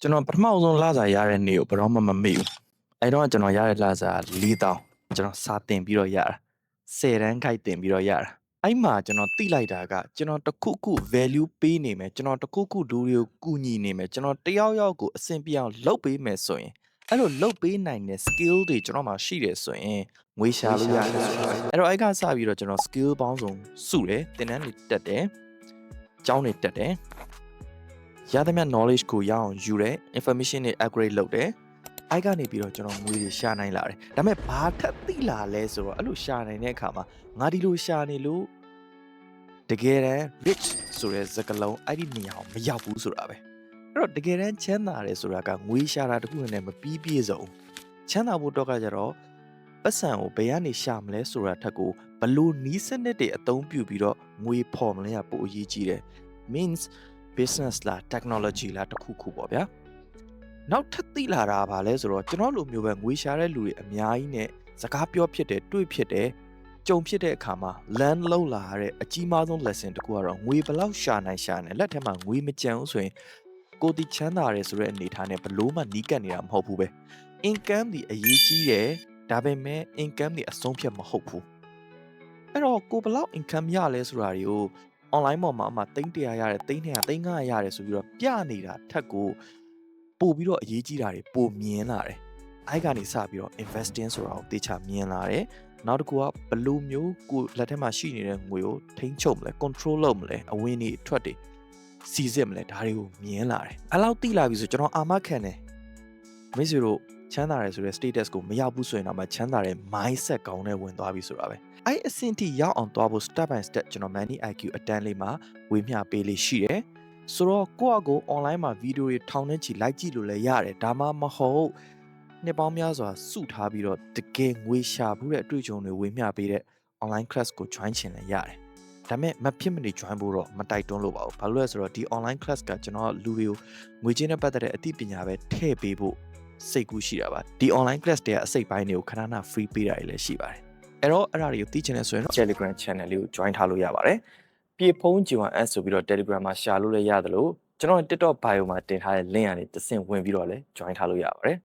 ကျွန်တော်ပထမအဆုံးလစာရတဲ့နေ့ကိုဘယ်တော့မှမမေ့ဘူးအဲ့တော့ကျွန်တော်ရတဲ့လစာ4000ကျွန်တော်စာတင်ပြီးတော့ရတာ10တန်းခိုက်တင်ပြီးတော့ရတာအဲ့မှာကျွန်တော်တိလိုက်တာကကျွန်တော်တစ်ခုခု value ပေးနေမယ်ကျွန်တော်တစ်ခုခုဒူတွေကိုကူညီနေမယ်ကျွန်တော်တယောက်ယောက်ကိုအဆင်ပြေအောင်လုပ်ပေးမယ်ဆိုရင်အဲ့လိုလုပ်ပေးနိုင်တဲ့ skill တွေကျွန်တော်မှာရှိတယ်ဆိုရင်ငွေရှာလို့ရတယ်ဆိုတော့အဲ့တော့အဲ့ကစပြီးတော့ကျွန်တော် skill ပေါင်းစုံစုတယ်တင်တန်းတွေတက်တယ်ကျောင်းတွေတက်တယ် ရသမျှ knowledge ကိုရအောင်ယူတယ် information တွေ upgrade လုပ်တယ်အိုက်ကနေပြီးတော့ကျွန်တော်ငွေတွေရှာနိုင်လာတယ်ဒါပေမဲ့ဘာထပ်သိလာလဲဆိုတော့အဲ့လိုရှာနိုင်တဲ့အခါမှာငါဒီလိုရှာနေလို့တကယ်တမ်း rich ဆိုတဲ့စကားလုံးအဲ့ဒီနေရာကိုမရောက်ဘူးဆိုတာပဲအဲ့တော့တကယ်တမ်းချမ်းသာတယ်ဆိုတာကငွေရှာတာတခုနဲ့မပြီးပြည့်စုံချမ်းသာဖို့တော့ကကြတော့ပတ်စံကိုဘယ်ကနေရှာမလဲဆိုတာထက်ကိုဘလို့နီးစနစ်တွေအသုံးပြုပြီးတော့ငွေဖော်မလဲကပိုအရေးကြီးတယ် means business လား technology လားတစ်ခုခုပေါ့ဗျာနောက်ထပ်သိလာတာဗာလဲဆိုတော့ကျွန်တော်လိုမျိုးပဲငွေရှာတဲ့လူတွေအများကြီးနဲ့စကားပြောဖြစ်တယ်တွေ့ဖြစ်တယ်ကြုံဖြစ်တဲ့အခါမှာ land လောက်လာရတဲ့အကြီးမားဆုံး lesson တစ်ခုကတော့ငွေဘလောက်ရှာနိုင်ရှာနိုင်လက်ထက်မှာငွေမကြံဘူးဆိုရင်ကိုယ်တီချမ်းသာရဲဆိုတဲ့အနေအထားနဲ့ဘလို့မှနီးကပ်နေတာမဟုတ်ဘူးပဲ income ဒီအရေးကြီးတယ်ဒါပေမဲ့ income ဒီအဆုံးဖြတ်မဟုတ်ဘူးအဲ့တော့ကိုဘလောက် income ရလဲဆိုတာတွေကို online ပေါ်မှာအမှ300ရတယ်300 300ရတယ်ဆိုပြီးတော့ပြနေတာထက်ကိုပို့ပြီးတော့အရေးကြီးတာတွေပိုမြင်လာတယ်။အဲ့ကနေစပြီးတော့ investing ဆိုတာကိုတေချာမြင်လာတယ်။နောက်တစ်ခုကဘယ်လိုမျိုးကိုလက်ထက်မှာရှိနေတဲ့ငွေကိုထိန်းချုပ်မလဲ control လုပ်မလဲအဝင်တွေအထွက်တွေစီစစ်မလဲဒါတွေကိုမြင်လာတယ်။အဲ့လောက်သိလာပြီဆိုကျွန်တော်အာမခံတယ်။မိတ်ဆွေတို့ချမ်းသာတယ်ဆိုတဲ့ status ကိုမရောက်ဘူးဆိုရင်တော့မှချမ်းသာတဲ့ mindset ကောင်းနဲ့ဝင်သွားပြီဆိုတာပဲ။ အဲ့အဆင့်ထိရောက်အောင်သွားဖို့ step by step ကျွန်တော် Money IQ အတန်းလေးမှာဝေမျှပေးလေးရှိတယ်။ဆိုတော့ကိုယ့်အကို online မှာဗီဒီယိုတွေထောင်နှင်းချီလိုက်ကြည့်လို့လည်းရတယ်။ဒါမှမဟုတ်နှစ်ပေါင်းများစွာစုထားပြီးတော့တကယ်ငွေရှာဘူးတဲ့အတွေ့အကြုံတွေဝေမျှပေးတဲ့ online class ကို join ချင်လည်းရတယ်။ဒါပေမဲ့မဖြစ်မနေ join ဖို့တော့မတိုက်တွန်းလို့ပါဘူး။ဘာလို့လဲဆိုတော့ဒီ online class ကကျွန်တော်လူတွေကိုငွေချင်းနဲ့ပတ်သက်တဲ့အသိပညာပဲထည့်ပေးဖို့စိတ်ကူးရှိတာပါဒီ online class တွေကအစိတ်ပိုင်းတွေကိုခဏခဏ free ပေးတာတွေလည်းရှိပါတယ် အဲ့တော့အဲ့ဒါတွေကိုသိချင်တယ်ဆိုရင်တော့ Telegram channel လေးကို join ထားလို့ရပါတယ်ပြေဖုံး G1S ဆိုပြီးတော့ Telegram မှာ share လုပ်လည်းရတယ်လို့ကျွန်တော် TikTok bio မှာတင်ထားတဲ့ link ကနေတစ်ဆင့်ဝင်ပြီးတော့လည်း join ထားလို့ရပါတယ်